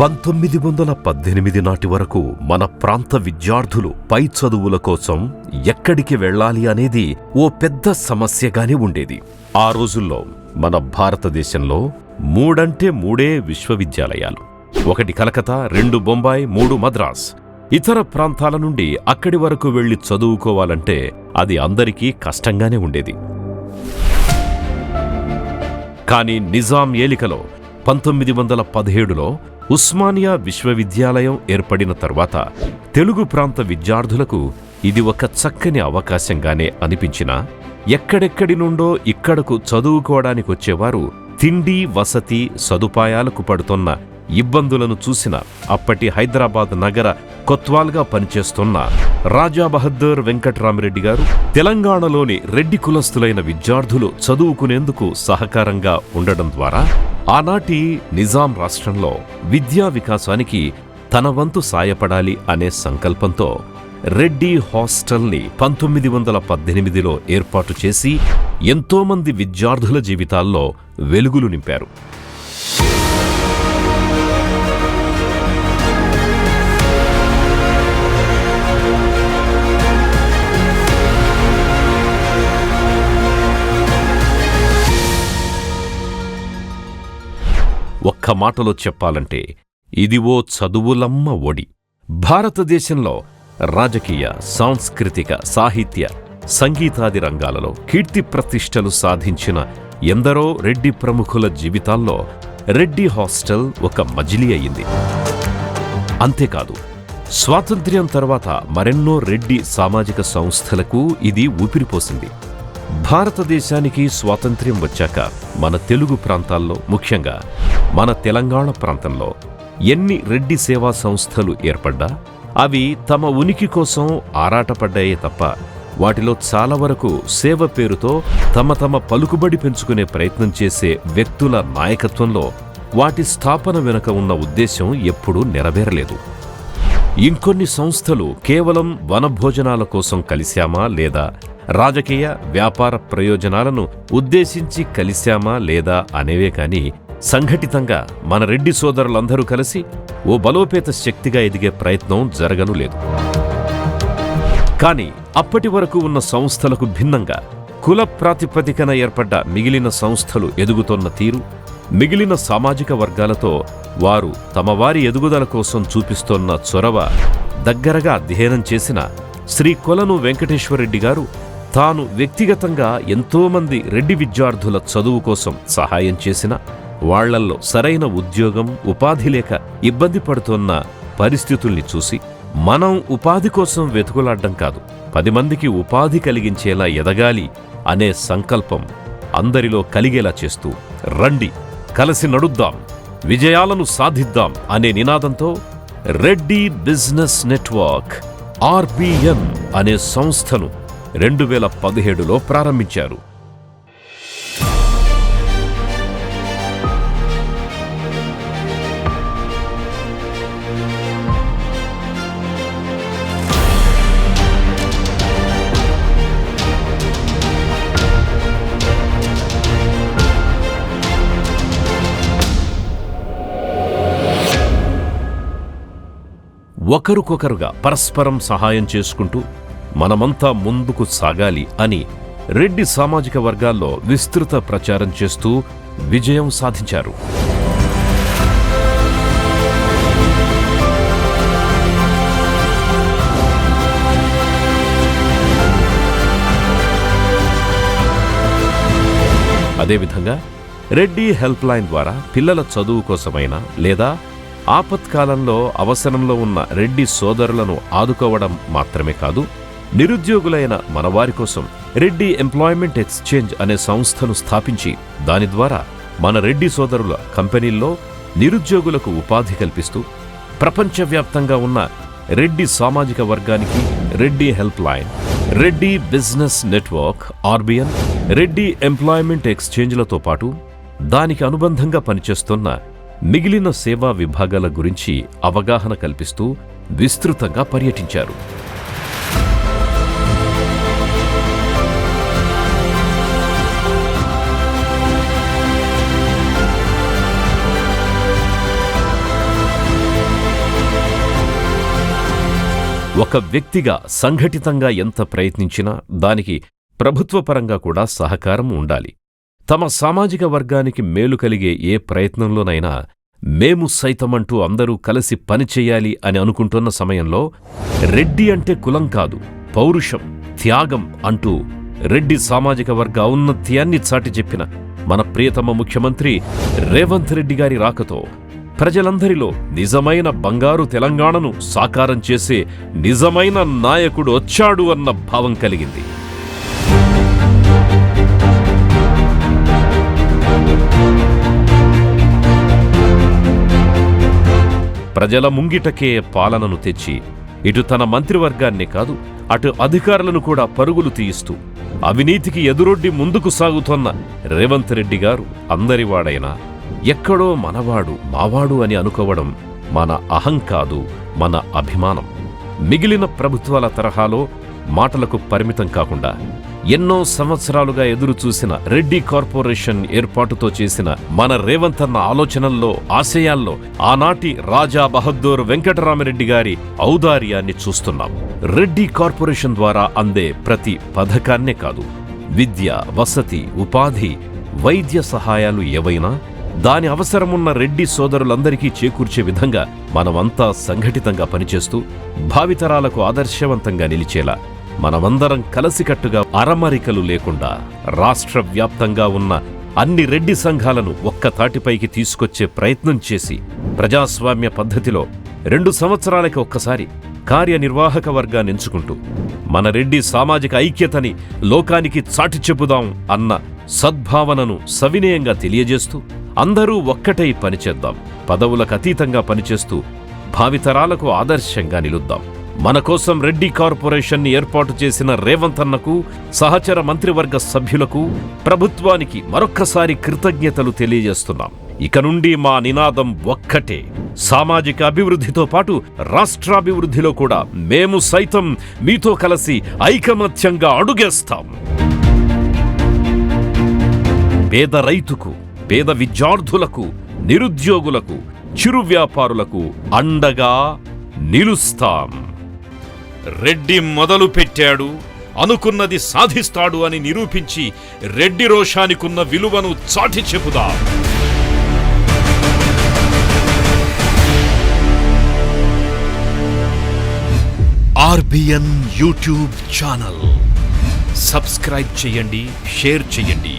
పంతొమ్మిది వందల పద్దెనిమిది నాటి వరకు మన ప్రాంత విద్యార్థులు పై చదువుల కోసం ఎక్కడికి వెళ్ళాలి అనేది ఓ పెద్ద సమస్యగానే ఉండేది. ఆ రోజుల్లో మన భారతదేశంలో మూడంటే మూడే విశ్వవిద్యాలయాలు. ఒకటి కలకత్తా రెండు బొంబాయి మూడు మద్రాస్. ఇతర ప్రాంతాల నుండి అక్కడి వరకు వెళ్ళి చదువుకోవాలంటే అది అందరికీ కష్టంగానే ఉండేది. కానీ నిజాం ఏలికలో పంతొమ్మిది వందల పదిహేడులో ఉస్మానియా విశ్వవిద్యాలయం ఏర్పడిన తర్వాత తెలుగు ప్రాంత విద్యార్థులకు ఇది ఒక చక్కని అవకాశంగానే అనిపించినా ఎక్కడెక్కడి నుండో ఇక్కడకు చదువుకోవడానికొచ్చేవారు తిండి వసతి సదుపాయాలకు పడుతున్న ఇబ్బందులను చూసిన అప్పటి హైదరాబాద్ నగర కొత్వాల్గా పనిచేస్తున్న రాజా బహద్దర్ వెంకట్రామిరెడ్డి గారు తెలంగాణలోని రెడ్డి కులస్తులైన విద్యార్థులు చదువుకునేందుకు సహకారంగా ఉండడం ద్వారా ఆనాటి నిజాం రాష్ట్రంలో విద్యా వికాసానికి తన వంతు సాయపడాలి అనే సంకల్పంతో రెడ్డి హాస్టల్ని పంతొమ్మిది వందల పద్దెనిమిదిలో ఏర్పాటు చేసి ఎంతోమంది విద్యార్థుల జీవితాల్లో వెలుగులు నింపారు. ఒక్క మాటలో చెప్పాలంటే ఇది ఓ చదువులమ్మ ఒడి. భారతదేశంలో రాజకీయ సాంస్కృతిక సాహిత్య సంగీతాది రంగాలలో కీర్తి ప్రతిష్టలు సాధించిన ఎందరో రెడ్డి ప్రముఖుల జీవితాల్లో రెడ్డి హాస్టల్ ఒక మజిలీ అయింది అంతేకాదు స్వాతంత్ర్యం తర్వాత మరెన్నో రెడ్డి సామాజిక సంస్థలకు ఇది ఊపిరిపోసింది. భారతదేశానికి స్వాతంత్ర్యం వచ్చాక మన తెలుగు ప్రాంతాల్లో ముఖ్యంగా మన తెలంగాణ ప్రాంతంలో ఎన్ని రెడ్డి సేవా సంస్థలు ఏర్పడ్డా అవి తమ ఉనికి కోసం ఆరాటపడ్డాయే తప్ప వాటిలో చాలా వరకు సేవ పేరుతో తమ తమ పలుకుబడి పెంచుకునే ప్రయత్నం చేసే వ్యక్తుల నాయకత్వంలో వాటి స్థాపన వెనుక ఉన్న ఉద్దేశం ఎప్పుడూ నెరవేరలేదు. ఇంకొన్ని సంస్థలు కేవలం వనభోజనాల కోసం కలిశామా లేదా రాజకీయ వ్యాపార ప్రయోజనాలను ఉద్దేశించి కలిశామా లేదా అనేవే కానీ సంఘటితంగా మన రెడ్డి సోదరులందరూ కలిసి ఓ బలోపేత శక్తిగా ఎదిగే ప్రయత్నం జరగను లేదు. కానీ అప్పటి వరకు ఉన్న సంస్థలకు భిన్నంగా కుల ప్రాతిపదికన ఏర్పడ్డ మిగిలిన సంస్థలు ఎదుగుతోన్న తీరు మిగిలిన సామాజిక వర్గాలతో వారు తమ వారి ఎదుగుదల కోసం చూపిస్తోన్న చొరవ దగ్గరగా అధ్యయనం చేసిన శ్రీ కొలను వెంకటేశ్వరరెడ్డి గారు తాను వ్యక్తిగతంగా ఎంతోమంది రెడ్డి విద్యార్థుల చదువు కోసం సహాయం చేసిన వాళ్ళల్లో సరైన ఉద్యోగం ఉపాధి లేక ఇబ్బంది పడుతోన్న పరిస్థితుల్ని చూసి మనం ఉపాధి కోసం వెతుకులాడ్డం కాదు పది మందికి ఉపాధి కలిగించేలా ఎదగాలి అనే సంకల్పం అందరిలో కలిగేలా చేస్తూ రండి కలిసి నడుద్దాం విజయాలను సాధిద్దాం అనే నినాదంతో రెడ్డి బిజినెస్ నెట్వర్క్ ఆర్బిఎన్ అనే సంస్థను రెండు వేల పదిహేడులో ప్రారంభించారు. ఒకరికొకరుగా పరస్పరం సహాయం చేసుకుంటూ మనమంతా ముందుకు సాగాలి అని రెడ్డి సామాజిక వర్గాల్లో విస్తృత ప్రచారం చేస్తూ విజయం సాధించారు. అదేవిధంగా రెడ్డి హెల్ప్ లైన్ ద్వారా పిల్లల చదువు కోసమైనా లేదా ఆపత్కాలంలో అవసరంలో ఉన్న రెడ్డి సోదరులను ఆదుకోవడం మాత్రమే కాదు నిరుద్యోగులైన మనవారి కోసం రెడ్డి ఎంప్లాయ్మెంట్ ఎక్స్చేంజ్ అనే సంస్థను స్థాపించి దాని ద్వారా మన రెడ్డి సోదరుల కంపెనీల్లో నిరుద్యోగులకు ఉపాధి కల్పిస్తూ ప్రపంచవ్యాప్తంగా ఉన్న రెడ్డి సామాజిక వర్గానికి Reddy help line Reddy business network RBN Reddy employment ఎక్స్చేంజ్లతో పాటు దానికి అనుబంధంగా పనిచేస్తున్న మిగిలిన సేవా విభాగాల గురించి అవగాహన కల్పిస్తూ విస్తృతంగా పర్యటించారు. ఒక వ్యక్తిగా సంఘటితంగా ఎంత ప్రయత్నించినా దానికి ప్రభుత్వపరంగా కూడా సహకారం ఉండాలి. తమ సామాజిక వర్గానికి మేలు కలిగే ఏ ప్రయత్నంలోనైనా మేము సైతమంటూ అందరూ కలిసి పనిచేయాలి అని అనుకుంటున్న సమయంలో రెడ్డి అంటే కులం కాదు పౌరుషం త్యాగం అంటూ రెడ్డి సామాజిక వర్గ ఔన్నత్యాన్ని చాటి చెప్పిన మన ప్రియతమ ముఖ్యమంత్రి రేవంత్ రెడ్డి గారి రాకతో ప్రజలందరిలో నిజమైన బంగారు తెలంగాణను సాకారం చేసే నిజమైన నాయకుడు వచ్చాడు అన్న భావం కలిగింది. ప్రజల ముంగిటకే పాలనను తెచ్చి ఇటు తన మంత్రివర్గాన్నే కాదు అటు అధికారులను కూడా పరుగులు తీయిస్తూ అవినీతికి ఎదురొడ్డి ముందుకు సాగుతోన్న రేవంత్ రెడ్డి గారు అందరివాడైనా ఎక్కడో మనవాడు మావాడు అని అనుకోవడం మన అహం కాదు మన అభిమానం. మిగిలిన ప్రభుత్వాల తరహాలో మాటలకు పరిమితం కాకుండా ఎన్నో సంవత్సరాలుగా ఎదురు చూసిన రెడ్డి కార్పొరేషన్ ఏర్పాటుతో చేసిన మన రేవంత్ అన్న ఆలోచనల్లో ఆశయాల్లో ఆనాటి రాజా బహద్దూర్ వెంకటరామరెడ్డి గారి ఔదార్యాన్ని చూస్తున్నాం. రెడ్డి కార్పొరేషన్ ద్వారా అందే ప్రతి పథకాన్నే కాదు విద్య వసతి ఉపాధి వైద్య సహాయాలు ఏవైనా దాని అవసరమున్న రెడ్డి సోదరులందరికీ చేకూర్చే విధంగా మనమంతా సంఘటితంగా పనిచేస్తూ భావితరాలకు ఆదర్శవంతంగా నిలిచేలా మనమందరం కలసికట్టుగా అరమరికలు లేకుండా రాష్ట్ర వ్యాప్తంగా ఉన్న అన్ని రెడ్డి సంఘాలను ఒక్క తాటిపైకి తీసుకొచ్చే ప్రయత్నం చేసి ప్రజాస్వామ్య పద్ధతిలో రెండు సంవత్సరాలకి ఒక్కసారి కార్యనిర్వాహక వర్గాన్ని ఎంచుకుంటూ మన రెడ్డి సామాజిక ఐక్యతని లోకానికి చాటి చెబుదాం అన్న సద్భావనను సవినయంగా తెలియజేస్తూ అందరూ ఒక్కటై పనిచేద్దాం. పదవులకు అతీతంగా పనిచేస్తూ భావితరాలకు ఆదర్శంగా నిలుద్దాం. మన కోసం రెడ్డి కార్పొరేషన్ని ఏర్పాటు చేసిన రేవంత్ అన్నకు సహచర మంత్రివర్గ సభ్యులకు ప్రభుత్వానికి మరొక్కసారి కృతజ్ఞతలు తెలియజేస్తున్నాం. ఇక నుండి మా నినాదం ఒక్కటే. సామాజిక అభివృద్ధితో పాటు రాష్ట్రాభివృద్ధిలో కూడా మేము సైతం మీతో కలిసి ఐకమత్యంగా అడుగేస్తాం. పేద రైతుకు పేద విద్యార్థులకు నిరుద్యోగులకు చిరు వ్యాపారులకు అండగా నిలుస్తాం. రెడ్డి మొదలు పెట్టాడు అనుకున్నది సాధిస్తాడు అని నిరూపించి రెడ్డి రోషానికున్న విలువను చాటి చెబుదా. RBN YouTube channel. సబ్స్క్రైబ్ చేయండి షేర్ చేయండి.